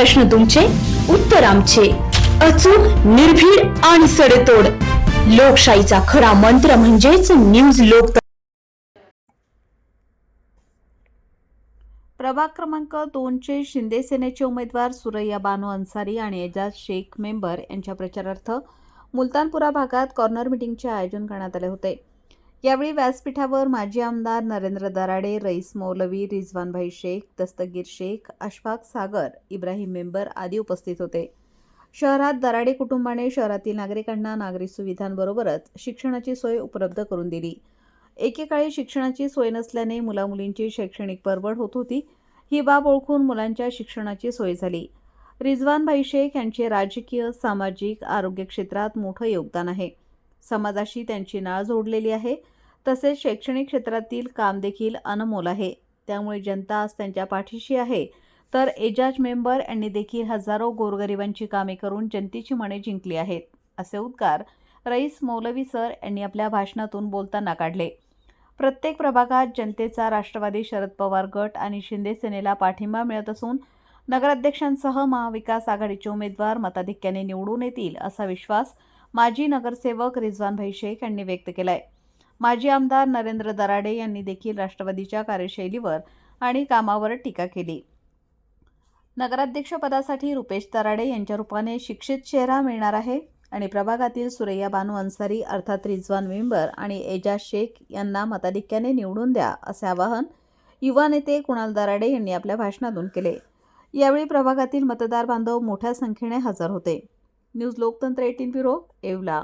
प्रश्न तुमचे उत्तर आमचे. अचूक निर्भीड आणि सडेतोड. लोकशाहीचा खरा मंत्र म्हणजेच न्यूज लोक प्रभाग क्रमांक दोनचे शिंदे सेनेचे उमेदवार सुरैया बानो अन्सारी आणि एजाज शेख मेंबर यांच्या प्रचारार्थ मुलतानपुरा भागात कॉर्नर मिटिंगचे आयोजन करण्यात आले होते. यावेळी व्यासपीठावर माजी आमदार नरेंद्र दराडे रईस मौलवी रिझवानभाई शेख दस्तगीर शेख अशफाक सागर इब्राहिम मेंबर आदी उपस्थित होते. शहरात दराडे कुटुंबाने शहरातील नागरिकांना नागरी सुविधांबरोबरच शिक्षणाची सोय उपलब्ध करून दिली. एकेकाळी शिक्षणाची सोय नसल्याने मुलामुलींची शैक्षणिक परवड होत होती. ही बाब ओळखून मुलांच्या शिक्षणाची सोय झाली. रिझवानभाई शेख यांचे राजकीय सामाजिक आरोग्य क्षेत्रात मोठं योगदान आहे. समाजाशी त्यांची नाळ जोडलेली आहे. तसेच शैक्षणिक क्षेत्रातील काम देखील अनमोल आहे. त्यामुळे जनता आज त्यांच्या पाठीशी आहे. तर एजाज मेंबर यांनी देखील हजारो गोरगरिबांची कामे करून जनतेची मने जिंकली आहेत असे उद्गार रईस मौलवी सर यांनी आपल्या भाषणातून बोलताना काढले. प्रत्येक प्रभागात जनतेचा राष्ट्रवादी शरद पवार गट आणि शिंदे सेनेला पाठिंबा मिळत असून नगराध्यक्षांसह महाविकास आघाडीचे उमेदवार मताधिक्याने निवडून येतील असा विश्वास माजी नगरसेवक रिझवानभाई शेख यांनी व्यक्त केला आहे माजी आमदार नरेंद्र दराडे यांनी देखील राष्ट्रवादीच्या कार्यशैलीवर आणि कामावर टीका केली. नगराध्यक्षपदासाठी रुपेश दराडे यांच्या रूपाने शिक्षित चेहरा मिळणार आहे आणि प्रभागातील सुरैया बानू अन्सारी अर्थात रिजवान मेंबर आणि एजाज शेख यांना मताधिक्याने निवडून द्या असे आवाहन युवा नेते कुणाल दराडे यांनी आपल्या भाषणातून केले. यावेळी प्रभागातील मतदार बांधव मोठ्या संख्येने हजर होते. न्यूज लोकतंत्र एटीन ब्युरो येवला.